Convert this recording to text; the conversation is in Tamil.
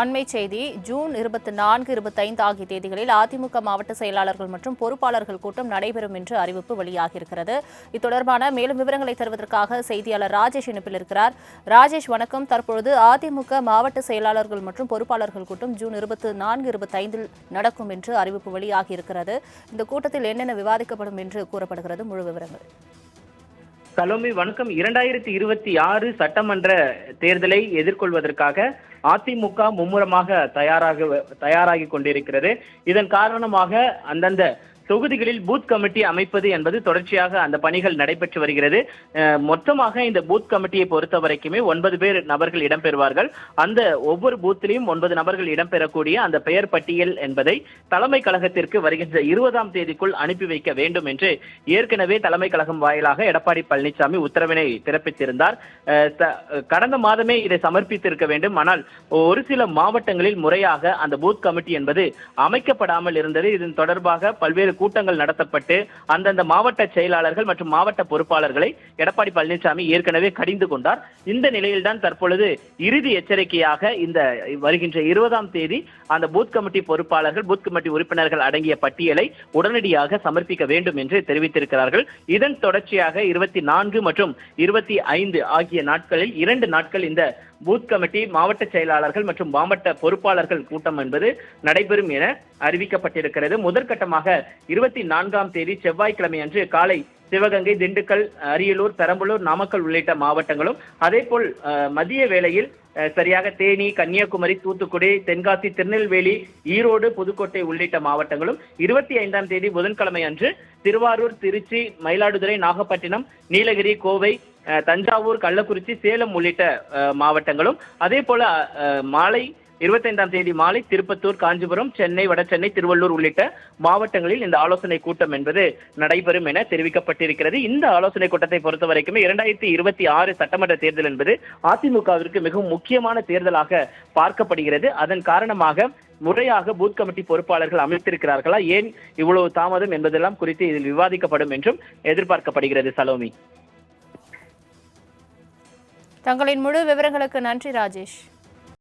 அண்மை செய்தி ஜூன் இருபத்தி நான்கு இருபத்தைந்து ஆகிய தேதிகளில் அதிமுக மாவட்ட செயலாளர்கள் மற்றும் பொறுப்பாளர்கள் கூட்டம் நடைபெறும் என்று அறிவிப்பு வெளியாகியிருக்கிறது. இது தொடர்பான மேலும் விவரங்களை தருவதற்காக செய்தியாளர் ராஜேஷ் இணைப்பில் இருக்கிறார். ராஜேஷ் வணக்கம். தற்பொழுது அதிமுக மாவட்ட செயலாளர்கள் மற்றும் பொறுப்பாளர்கள் கூட்டம் ஜூன் இருபத்தி நான்கு இருபத்தைந்தில் நடக்கும் என்று அறிவிப்பு வெளியாகியிருக்கிறது. இந்த கூட்டத்தில் என்னென்ன விவாதிக்கப்படும் என்று கூறப்படுகிறது. முழு விவரங்கள். சலோமி வணக்கம். இரண்டாயிரத்தி இருபத்தி ஆறு சட்டமன்ற தேர்தலை எதிர்கொள்வதற்காக அதிமுக மும்முரமாக தயாராக தயாராகி கொண்டிருக்கிறது. இதன் காரணமாக அந்தந்த தொகுதிகளில் பூத் கமிட்டி அமைப்பது என்பது தொடர்ச்சியாக அந்த பணிகள் நடைபெற்று வருகிறது. மொத்தமாக இந்த பூத் கமிட்டியை பொறுத்த வரைக்குமே ஒன்பது பேர் நபர்கள் இடம்பெறுவார்கள். அந்த ஒவ்வொரு பூத்திலையும் ஒன்பது நபர்கள் இடம்பெறக்கூடிய அந்த பெயர் பட்டியல் என்பதை தலைமை கழகத்திற்கு வருகின்ற இருபதாம் தேதிக்குள் அனுப்பி வைக்க வேண்டும் என்று ஏற்கனவே தலைமை கழகம் வாயிலாக எடப்பாடி பழனிசாமி உத்தரவினை பிறப்பித்திருந்தார். கடந்த மாதமே இதை சமர்ப்பித்திருக்க வேண்டும். ஆனால் ஒரு சில மாவட்டங்களில் முறையாக அந்த பூத் கமிட்டி என்பது அமைக்கப்படாமல் இருந்தது. இதன் தொடர்பாக பல்வேறு கூட்டங்கள் நடத்தப்பட்டு அந்தந்த மாவட்ட செயலாளர்கள் மற்றும் மாவட்ட பொறுப்பாளர்களை எடப்பாடி பழனிசாமி ஏற்கனவே கடிந்து கொண்டார். இந்த நிலையில்தான் தற்பொழுது இறுதி எச்சரிக்கையாக இந்த வருகின்ற இருபதாம் தேதி அந்த பூத் கமிட்டி பொறுப்பாளர்கள் பூத் கமிட்டி உறுப்பினர்கள் அடங்கிய பட்டியலை உடனடியாக சமர்ப்பிக்க வேண்டும் என்று தெரிவித்திருக்கிறார்கள். இதன் தொடர்ச்சியாக இருபத்தி நான்கு மற்றும் இருபத்தி ஐந்து ஆகிய நாட்களில் இரண்டு நாட்கள் இந்த பூத் கமிட்டி மாவட்ட செயலாளர்கள் மற்றும் மாவட்ட பொறுப்பாளர்கள் கூட்டம் என்பது நடைபெறும் என அறிவிக்கப்பட்டிருக்கிறது. முதற்கட்டமாக இருபத்தி நான்காம் தேதி செவ்வாய்க்கிழமை அன்று காலை சிவகங்கை திண்டுக்கல் அரியலூர் பெரம்பலூர் நாமக்கல் உள்ளிட்ட மாவட்டங்களும் அதேபோல் மதிய வேளையில் சரியாக தேனி கன்னியாகுமரி தூத்துக்குடி தென்காசி திருநெல்வேலி ஈரோடு புதுக்கோட்டை உள்ளிட்ட மாவட்டங்களும் இருபத்தி ஐந்தாம் தேதி புதன்கிழமை அன்று திருவாரூர் திருச்சி மயிலாடுதுறை நாகப்பட்டினம் நீலகிரி கோவை தஞ்சாவூர் கள்ளக்குறிச்சி சேலம் உள்ளிட்ட மாவட்டங்களும். அதே போல மாலை இருபத்தைந்தாம் தேதி மாலை திருப்பத்தூர் காஞ்சிபுரம் சென்னை வடசென்னை திருவள்ளூர் உள்ளிட்ட மாவட்டங்களில் இந்த ஆலோசனை கூட்டம் என்பது நடைபெறும் என தெரிவிக்கப்பட்டிருக்கிறது. இந்த ஆலோசனை கூட்டத்தை பொறுத்த வரைக்குமே இரண்டாயிரத்தி இருபத்தி ஆறு சட்டமன்ற தேர்தல் என்பது அதிமுகவிற்கு மிகவும் முக்கியமான தேர்தலாக பார்க்கப்படுகிறது. அதன் காரணமாக முறையாக பூத் கமிட்டி பொறுப்பாளர்கள் அமைத்திருக்கிறார்களா? ஏன் இவ்வளவு தாமதம் என்பதெல்லாம் குறித்து இதில் விவாதிக்கப்படும் என்றும் எதிர்பார்க்கப்படுகிறது சலோமி. தங்களின் முழு விவரங்களுக்கு நன்றி ராஜேஷ்.